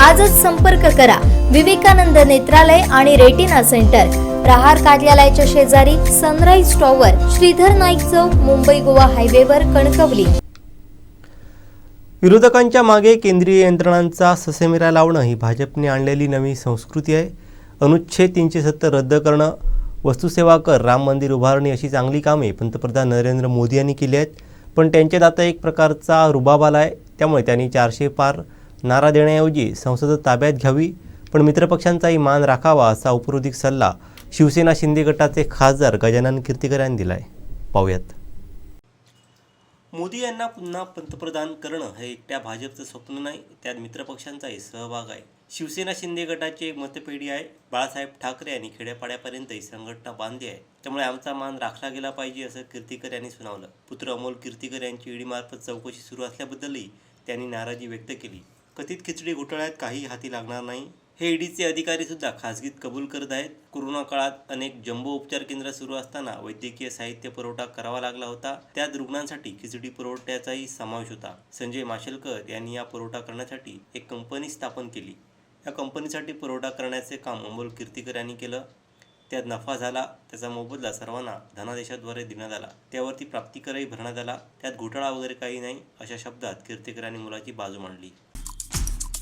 आजच संपर्क करा. विवेकानंद नेत्रालय आणि रेटिना सेंटर. प्रहार कार्यालयाच्या शेजारी सनराईज टॉवर श्रीधर नाईक चौक मुंबई गोवा हायवेवर कणकवली. विरोधकांच्या मागे केंद्रीय यंत्रणांचा ससेमिरा लावणं ही भाजपने आणलेली नवी संस्कृती आहे. अनुच्छेद तीनशे सत्तर रद्द करणं वस्तुसेवा कर राम मंदिर उभारणी अशी चांगली कामे पंतप्रधान नरेंद्र मोदी यांनी केली आहेत. पण त्यांच्यात आता एक प्रकारचा रुबाब आला आहे त्यामुळे त्यांनी चारशे पार नारा देण्याऐवजी संसद ताब्यात घ्यावी पण मित्रपक्षांचाही मान राखावा असा उपरोधिक सल्ला शिवसेना शिंदे गटाचे खासदार गजानन कीर्तीकर यांनी दिला आहे पाहूयात. मोदी यांना पुन्हा पंतप्रधान करणं हे एकट्या भाजपचं स्वप्न नाही त्यात मित्रपक्षांचाही सहभाग आहे. शिवसेना शिंदे गटाची एक मतपेढी आहे. बाळासाहेब ठाकरे यांनी खेड्यापाड्यापर्यंत ही संघटना बांधली आहे. त्यामुळे आमचा मान राखला गेला पाहिजे असं कीर्तीकर यांनी सुनावलं. पुत्र अमोल कीर्तीकर यांची ईडीमार्फत चौकशी सुरू असल्याबद्दलही त्यांनी नाराजी व्यक्त केली. कथित खिचडी घोटाळ्यात काही हाती लागणार नाही. हे ईडीचे अधिकारी सुद्धा खासगीत कबूल करत आहेत. कोरोना काळात अनेक जम्बो उपचार केंद्र सुरू असताना वैद्यकीय साहित्य पुरवठा करावा लागला होता. त्यात रुग्णांसाठी खिचडी पुरवठ्याचाही समावेश होता. संजय माशेलकर यांनी या पुरवठा करण्यासाठी एक कंपनी स्थापन केली. या कंपनीसाठी पुरवठा करण्याचे काम अमोल कीर्तीकर यांनी केलं. त्यात नफा झाला. त्याचा मोबदला सर्वांना धनादेशाद्वारे देण्यात आला. त्यावरती प्राप्तिकरही भरण्यात आला. त्यात घोटाळा वगैरे काही नाही अशा शब्दात कीर्तीकरांनी मुलाची बाजू मांडली.